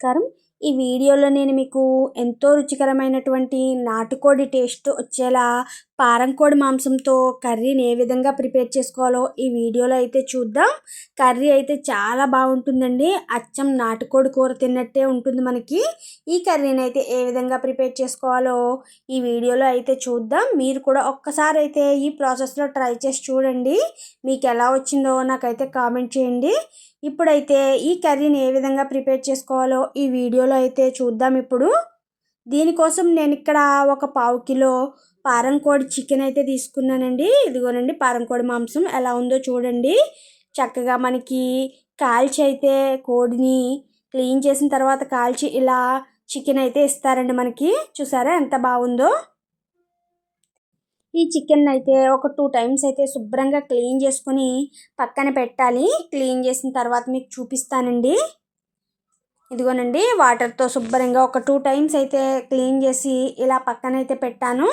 నమస్కారం. ఈ వీడియోలో నేను మీకు ఎంతో రుచికరమైనటువంటి నాటుకోడి టేస్ట్ వచ్చేలా పారంకోడి మాంసంతో కర్రీని ఏ విధంగా ప్రిపేర్ చేసుకోవాలో ఈ వీడియోలో అయితే చూద్దాం. కర్రీ అయితే చాలా బాగుంటుందండి. అచ్చం నాటుకోడి కూర తిన్నట్టే ఉంటుంది మనకి. ఈ కర్రీని అయితే ఏ విధంగా ప్రిపేర్ చేసుకోవాలో ఈ వీడియోలో అయితే చూద్దాం. మీరు కూడా ఒక్కసారి అయితే ఈ ప్రాసెస్లో ట్రై చేసి చూడండి. మీకు ఎలా వచ్చిందో నాకైతే కామెంట్ చేయండి. ఇప్పుడైతే ఈ కర్రీని ఏ విధంగా ప్రిపేర్ చేసుకోవాలో ఈ వీడియోలో అయితే చూద్దాం ఇప్పుడు. దీనికోసం నేను ఇక్కడ ఒక పావు కిలో పారంకోడి చికెన్ అయితే తీసుకున్నానండి. ఇదిగోనండి పారంకోడి మాంసం ఎలా ఉందో చూడండి. చక్కగా మనకి కాల్చి అయితే కోడిని క్లీన్ చేసిన తర్వాత కాల్చి ఇలా చికెన్ అయితే ఇస్తారండి మనకి. చూసారా ఎంత బాగుందో? ఈ చికెన్ అయితే ఒక టూ టైమ్స్ అయితే శుభ్రంగా క్లీన్ చేసుకొని పక్కన పెట్టాలి. క్లీన్ చేసిన తర్వాత మీకు చూపిస్తానండి. ఇదిగోనండి వాటర్తో శుభ్రంగా ఒక టూ టైమ్స్ అయితే క్లీన్ చేసి ఇలా పక్కన అయితే పెట్టాను.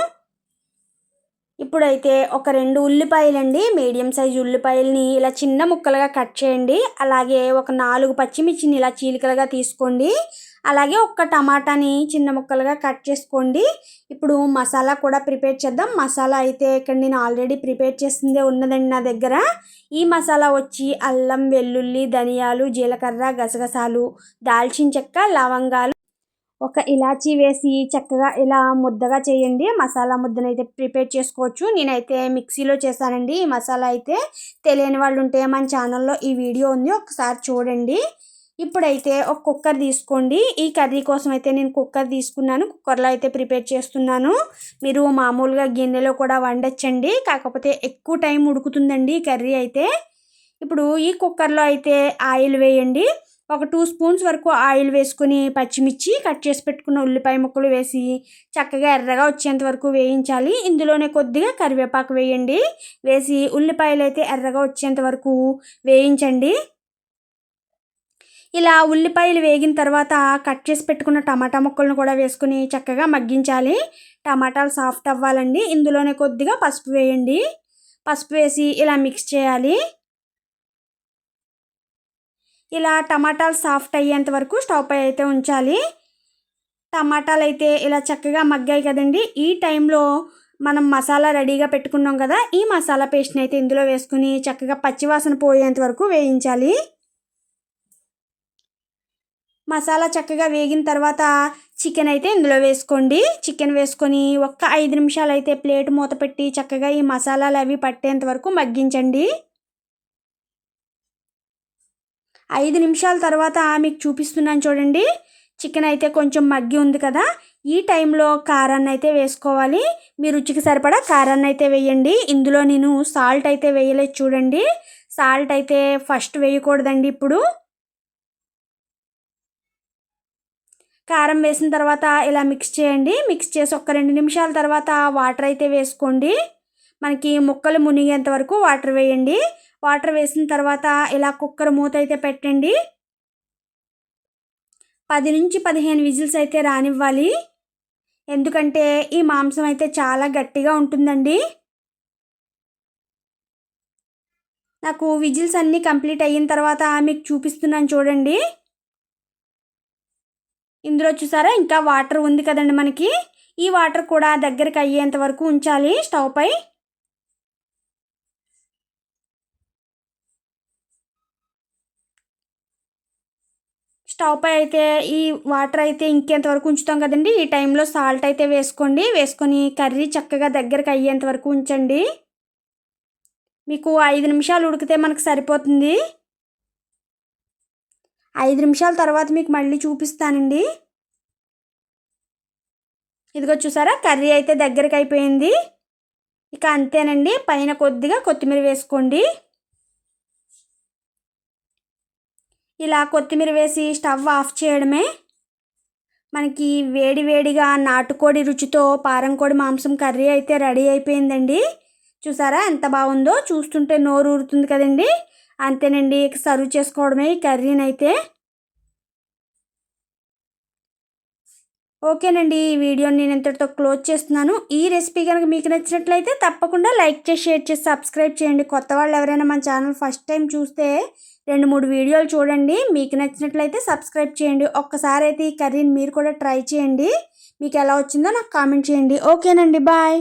ఇప్పుడైతే ఒక రెండు ఉల్లిపాయలండి. మీడియం సైజు ఉల్లిపాయలని ఇలా చిన్న ముక్కలుగా కట్ చేయండి. అలాగే ఒక నాలుగు పచ్చిమిర్చిని ఇలా చీలికలుగా తీసుకోండి. అలాగే ఒక్క టమాటాని చిన్న ముక్కలుగా కట్ చేసుకోండి. ఇప్పుడు మసాలా కూడా ప్రిపేర్ చేద్దాం. మసాలా అయితే ఇక్కడ నేను ఆల్రెడీ ప్రిపేర్ చేసిందే ఉన్నదండి నా దగ్గర. ఈ మసాలా వచ్చి అల్లం వెల్లుల్లి ధనియాలు జీలకర్ర గసగసాలు దాల్చిన చెక్క లవంగాలు ఒక ఇలాచీ వేసి చక్కగా ఇలా ముద్దగా చేయండి. మసాలా ముద్దనైతే ప్రిపేర్ చేసుకోవచ్చు. నేనైతే మిక్సీలో చేశానండి. ఈ మసాలా అయితే తెలియని వాళ్ళు ఉంటే మన ఛానల్లో ఈ వీడియో ఉంది. ఒకసారి చూడండి. ఇప్పుడైతే ఒక కుక్కర్ తీసుకోండి. ఈ కర్రీ కోసం అయితే నేను కుక్కర్ తీసుకున్నాను. కుక్కర్లో అయితే ప్రిపేర్ చేస్తున్నాను. మీరు మామూలుగా గిన్నెలో కూడా వండొచ్చండి. కాకపోతే ఎక్కువ టైం ఉడుకుతుందండి కర్రీ అయితే. ఇప్పుడు ఈ కుక్కర్లో అయితే ఆయిల్ వేయండి. ఒక టూ స్పూన్స్ వరకు ఆయిల్ వేసుకుని పచ్చిమిర్చి కట్ చేసి పెట్టుకున్న ఉల్లిపాయ ముక్కలు వేసి చక్కగా ఎర్రగా వచ్చేంత వరకు వేయించాలి. ఇందులోనే కొద్దిగా కరివేపాకు వేయండి. వేసి ఉల్లిపాయలు అయితే ఎర్రగా వచ్చేంత వరకు వేయించండి. ఇలా ఉల్లిపాయలు వేగిన తర్వాత కట్ చేసి పెట్టుకున్న టమాటా ముక్కలను కూడా వేసుకుని చక్కగా మగ్గించాలి. టమాటాలు సాఫ్ట్ అవ్వాలండి. ఇందులోనే కొద్దిగా పసుపు వేయండి. పసుపు వేసి ఇలా మిక్స్ చేయాలి. ఇలా టమాటాలు సాఫ్ట్ అయ్యేంత వరకు స్టవ్ పై అయితే ఉంచాలి. టమాటాలు అయితే ఇలా చక్కగా మగ్గాయి కదండి. ఈ టైంలో మనం మసాలా రెడీగా పెట్టుకున్నాం కదా ఈ మసాలా పేస్ట్ని అయితే ఇందులో వేసుకుని చక్కగా పచ్చివాసన పోయేంత వరకు వేయించాలి. మసాలా చక్కగా వేగిన తర్వాత చికెన్ అయితే ఇందులో వేసుకోండి. చికెన్ వేసుకొని ఒక్క ఐదు నిమిషాలు అయితే ప్లేట్ మూత పెట్టి చక్కగా ఈ మసాలాలు అవి పట్టేంత వరకు మగ్గించండి. ఐదు నిమిషాల తర్వాత మీకు చూపిస్తున్నాను చూడండి. చికెన్ అయితే కొంచెం మగ్గి ఉంది కదా. ఈ టైంలో కారాన్ని అయితే వేసుకోవాలి. మీ రుచికి సరిపడా కారాన్ని అయితే వేయండి. ఇందులో నేను సాల్ట్ అయితే వేయలేదు చూడండి. సాల్ట్ అయితే ఫస్ట్ వేయకూడదండి ఇప్పుడు. కారం వేసిన తర్వాత ఇలా మిక్స్ చేయండి. మిక్స్ చేసి ఒక రెండు నిమిషాల తర్వాత వాటర్ అయితే వేసుకోండి. మనకి ముక్కలు మునిగేంత వరకు వాటర్ వేయండి. వాటర్ వేసిన తర్వాత ఇలా కుక్కర్ మూత అయితే పెట్టండి. పది నుంచి పదిహేను విజిల్స్ అయితే రానివ్వాలి. ఎందుకంటే ఈ మాంసం అయితే చాలా గట్టిగా ఉంటుందండి. నాకు విజిల్స్ అన్నీ కంప్లీట్ అయిన తర్వాత మీకు చూపిస్తున్నాను చూడండి. ఇందులో చూసారా? ఇంకా వాటర్ ఉంది కదండి మనకి. ఈ వాటర్ కూడా దగ్గరికి అయ్యేంత వరకు ఉంచాలి స్టవ్ పై. స్టవ్ పై అయితే ఈ వాటర్ అయితే ఇంకెంతవరకు ఉంచుతాం కదండి? ఈ టైంలో సాల్ట్ అయితే వేసుకోండి. వేసుకొని కర్రీ చక్కగా దగ్గరకు అయ్యేంత వరకు ఉంచండి. మీకు ఐదు నిమిషాలు ఉడికితే మనకు సరిపోతుంది. ఐదు నిమిషాల తర్వాత మీకు మళ్ళీ చూపిస్తానండి. ఇదిగో చూసారా? కర్రీ అయితే దగ్గరికి అయిపోయింది. ఇక అంతేనండి. పైన కొద్దిగా కొత్తిమీర వేసుకోండి. ఇలా కొత్తిమీర వేసి స్టవ్ ఆఫ్ చేయడమే. మనకి వేడి వేడిగా నాటుకోడి రుచితో పారంకోడి మాంసం కర్రీ అయితే రెడీ అయిపోయిందండి. చూసారా ఎంత బాగుందో? చూస్తుంటే నోరు ఊరుతుంది కదండి. అంతేనండి సర్వ్ చేసుకోవడమే ఈ కర్రీని ఓకేనండి ఈ వీడియోని నేను ఇంతటితో క్లోజ్ చేస్తున్నాను. ఈ రెసిపీ కనుక మీకు నచ్చినట్లయితే తప్పకుండా లైక్ చేసి షేర్ చేసి సబ్స్క్రైబ్ చేయండి. కొత్త వాళ్ళు ఎవరైనా మన ఛానల్ ఫస్ట్ టైం చూస్తే రెండు మూడు వీడియోలు చూడండి. మీకు నచ్చినట్లయితే సబ్స్క్రైబ్ చేయండి. ఒక్కసారి అయితే ఈ కర్రీని మీరు కూడా ట్రై చేయండి. మీకు ఎలా వచ్చిందో నాకు కామెంట్ చేయండి. ఓకేనండి బాయ్.